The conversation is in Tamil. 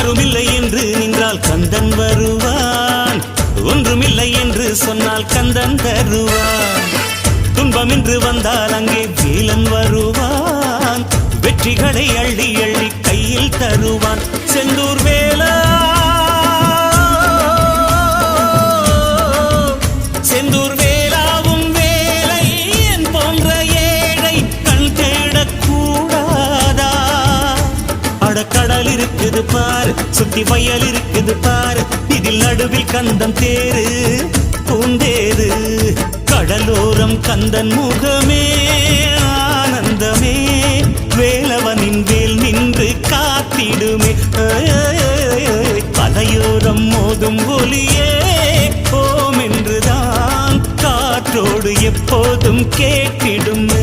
யாருமில்லை என்று நின்றால் கந்தன் வருவான். ஒன்றுமில்லை என்று சொன்னால் கந்தன் தருவான். துன்பம் என்று வந்தால் அங்கே வேலன் வருவான். வெற்றிகளை அள்ளி அள்ளி கையில் தருவான். செந்தூர் வே இருக்குது பாரு. சுத்தி வயல் இருக்குது பாரு. இதில் நடுவில் கந்தன் தேரு பூந்தேரு. கடலோரம் கந்தன் முகமே ஆனந்தமே. வேலவனின் வேல் நின்று காத்திடுமே. கலையோரம் மோதும் ஒலியே ஓம் என்றுதான் காற்றோடு எப்போதும் கேட்டிடுமே.